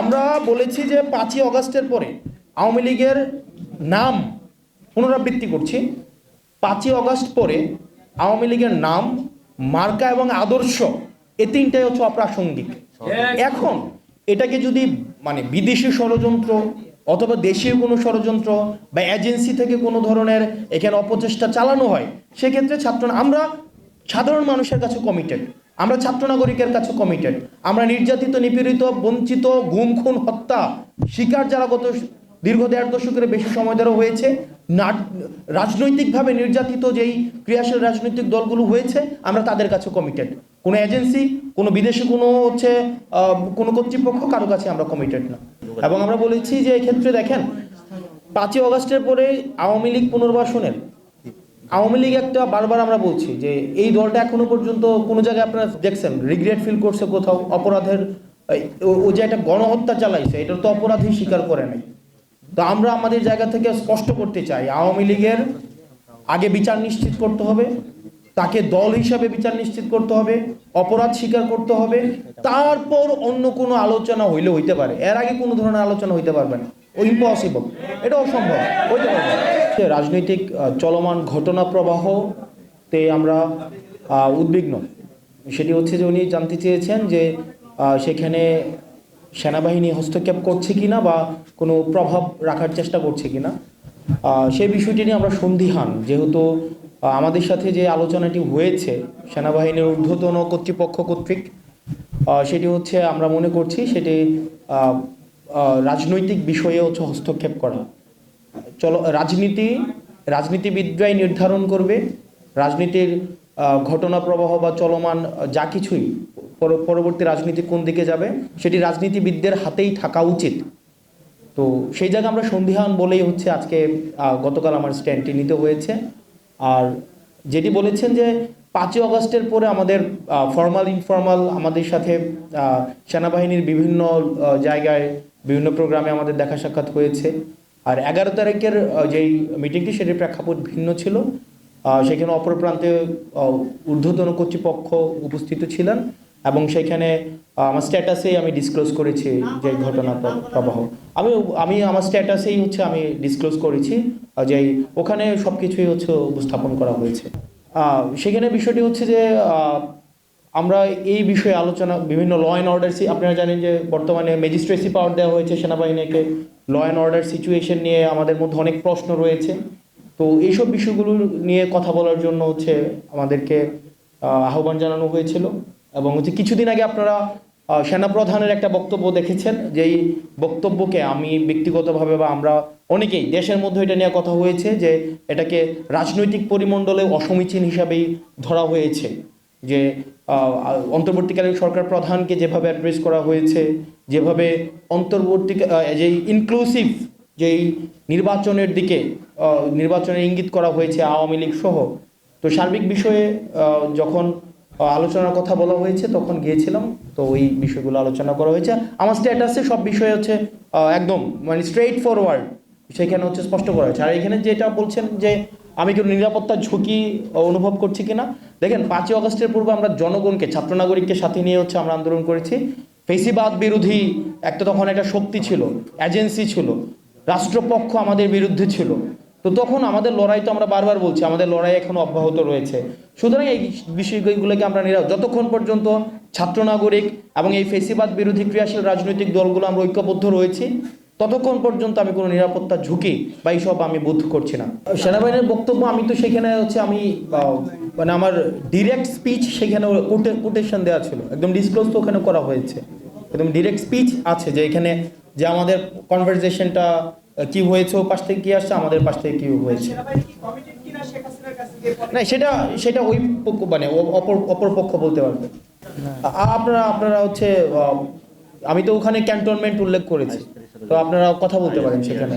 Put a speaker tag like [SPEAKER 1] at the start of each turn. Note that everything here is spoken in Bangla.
[SPEAKER 1] আমরা বলেছি যে পাঁচই অগস্টের পরে আওয়ামী লীগের নাম পুনরাবৃত্তি করছি। পাঁচই অগস্ট পরে আওয়ামী লীগের নাম মার্কা এবং আদর্শ এ তিনটাই হচ্ছে অপ্রাসঙ্গিক। এখন এটাকে যদি মানে বিদেশি ষড়যন্ত্র অথবা দেশীয় কোনো ষড়যন্ত্র বা এজেন্সি থেকে কোনো ধরনের এখানে অপচেষ্টা চালানো হয় সেক্ষেত্রে ছাত্র আমরা সাধারণ মানুষের কাছে কমিটেড আমরা ছাত্র নাগরিকের কাছে কমিটেড আমরা নির্যাতিত, নিপীড়িত, বঞ্চিত, গুম, খুন, হত্যা, শিকার যারা গত দীর্ঘ দেড় দশকের বেশি সময় ধরে হয়েছে রাজনৈতিকভাবে নির্যাতিত যেই ক্রিয়াশীল রাজনৈতিক দলগুলো হয়েছে, আমরা তাদের কাছে কমিটেড কোনো এজেন্সি কোনো বিদেশি, কোনো হচ্ছে কোনো কর্তৃপক্ষ কারও কাছে আমরা কমিটেড না। এবং আমরা বলেছি যে এক্ষেত্রে দেখেন, পাঁচই অগস্টের পরে আওয়ামী লীগ পুনর্বাসনের আওয়ামী লীগ একটা বারবার আমরা বলছি যে এই দলটা এখনও পর্যন্ত কোনো জায়গায় আপনারা দেখছেন রিগ্রেট ফিল করছে কোথাও, অপরাধের ও- যে একটা গণহত্যা চালাইছে এটা তো অপরাধই স্বীকার করে নাই। তো আমরা আমাদের জায়গা থেকে স্পষ্ট করতে চাই, আওয়ামী লীগের আগে বিচার নিশ্চিত করতে হবে, তাকে দল হিসাবে বিচার নিশ্চিত করতে হবে, অপরাধ স্বীকার করতে হবে, তারপর অন্য কোনো আলোচনা হইলে হইতে পারে। এর আগে কোনো ধরনের আলোচনা হইতে পারবে না। ইম্পসিবল এটা অসম্ভব। হইতে পারবে রাজনৈতিক চলমান ঘটনা প্রবাহতে আমরা উদ্বিগ্ন। সেটি হচ্ছে যে উনি জানতে চেয়েছেন যে সেখানে সেনাবাহিনী হস্তক্ষেপ করছে কিনা বা কোনো প্রভাব রাখার চেষ্টা করছে কিনা। আহ, সেই বিষয়টি নিয়ে আমরা সন্দিহান। যেহেতু আমাদের সাথে যে আলোচনাটি হয়েছে সেনাবাহিনীর ঊর্ধ্বতন কর্তৃপক্ষ কর্তৃক সেটি হচ্ছে আমরা মনে করছি সেটি রাজনৈতিক বিষয়ে হচ্ছে হস্তক্ষেপ করা। চলো, রাজনীতি, রাজনীতিবিদরাই নির্ধারণ করবে। রাজনীতির ঘটনা প্রবাহ বা চলমান যা কিছুই পর- পরবর্তী রাজনীতি কোন দিকে যাবে, সেটি রাজনীতিবিদদের হাতেই থাকা উচিত। তো সেই জায়গায় আমরা সন্ধিহান বলেই হচ্ছে আজকে গতকাল আমার স্ট্যান্ডটি নিতে হয়েছে। আর যেটি বলেছেন যে পাঁচই অগস্টের পরে আমাদের ফর্মাল, ইনফর্মাল আমাদের সাথে সেনাবাহিনীর বিভিন্ন জায়গায় বিভিন্ন প্রোগ্রামে আমাদের দেখা সাক্ষাৎ হয়েছে। আর এগারো তারিখের যেই মিটিংটি সেটির প্রেক্ষাপট ভিন্ন ছিল। সেখানে অপর প্রান্তে ঊর্ধ্বতন কর্তৃপক্ষ উপস্থিত ছিলেন এবং সেখানে আমার স্ট্যাটাসেই আমি ডিসক্লোজ করেছি যে ঘটনা প্র- প্রবাহ। আমি আমি আমার স্ট্যাটাসেই হচ্ছে আমি ডিসক্লোজ করেছি যে ওখানে সব কিছুই হচ্ছে উপস্থাপন করা হয়েছে। সেখানে বিষয়টি হচ্ছে যে আমরা এই বিষয়ে আলোচনা, বিভিন্ন ল অ্যান্ড অর্ডার আপনারা জানেন যে বর্তমানে ম্যাজিস্ট্রেসি পাওয়ার দেওয়া হয়েছে সেনাবাহিনীকে। ল অ্যান্ড অর্ডার সিচুয়েশন নিয়ে আমাদের মধ্যে অনেক প্রশ্ন রয়েছে। তো এইসব বিষয়গুলো নিয়ে কথা বলার জন্য হচ্ছে আমাদেরকে আহ্বান জানানো হয়েছিল। এবং হচ্ছে কিছুদিন আগে আপনারা সেনাপ্রধানের একটা বক্তব্য দেখেছেন যেই বক্তব্যকে আমি ব্যক্তিগতভাবে বা আমরা অনেকেই দেশের মধ্যে এটা নিয়ে কথা হয়েছে যে এটাকে রাজনৈতিক পরিমণ্ডলে অসমীচীন হিসাবেই ধরা হয়েছে। যে অন্তর্বর্তীকালীন সরকার প্রধানকে যেভাবে অ্যাড্রেস করা হয়েছে, যেভাবে অন্তর্বর্তী যে ইনক্লুসিভ যেই নির্বাচনের দিকে নির্বাচনের ইঙ্গিত করা হয়েছে আওয়ামী লীগ সহ, তো সার্বিক বিষয়ে যখন আলোচনার কথা বলা হয়েছে, তখন গিয়েছিলাম, তো ওই বিষয়গুলো আলোচনা করা হয়েছে। আমার স্ট্যাটাসে সব বিষয় হচ্ছে একদম মানে স্ট্রেইট ফরওয়ার্ড সেখানে হচ্ছে স্পষ্ট করা হয়েছে। আর এখানে যেটা বলছেন যে আমি কোনো নিরাপত্তার ঝুঁকি অনুভব করছি কিনা? দেখেন, পাঁচই অগস্টের পূর্বে আমরা জনগণকে ছাত্র নাগরিককে সাথে নিয়ে হচ্ছে আমরা আন্দোলন করেছি। ফেসিবাদ বিরোধী একটা তখন একটা শক্তি ছিল, এজেন্সি ছিল, রাষ্ট্রপক্ষ আমাদের বিরুদ্ধে ছিল। তো তখন আমাদের লড়াই তো আমরা বারবার বলছি, আমাদের লড়াই এখনও অব্যাহত রয়েছে। সুতরাং এই বিষয়গুলোকে আমরা নিরা যতক্ষণ পর্যন্ত ছাত্র নাগরিক এবং এই ফেসিবাদ বিরোধী ক্রিয়াশীল রাজনৈতিক দলগুলো আমরা ঐক্যবদ্ধ রয়েছি ততক্ষণ পর্যন্ত আমি কোনো নিরাপত্তা ঝুঁকি বা এইসব আমি বোধ করছি না। সেনাবাহিনীর বক্তব্য আমি তো সেখানে হচ্ছে আমি মানে আমার ডিরেক্ট স্পিচ সেখানে কোটেশন দেওয়া ছিল। একদম ডিসক্লোজ তো ওখানে করা হয়েছে। একদম ডিরেক্ট স্পিচ আছে যে এখানে যে আমাদের কনভারসেশনটা কি হয়েছে ও পাশ থেকে কি আসছে আমাদের পাশ থেকে কি হয়েছে? না সেটা সেটা ওই পক্ষ মানে অপর অপর পক্ষ বলতে পারবে। আপনারা আপনারা হচ্ছে আমি তো ওখানে ক্যান্টনমেন্ট উল্লেখ করেছি। তো আপনারা কথা বলতে পারেন সেখানে।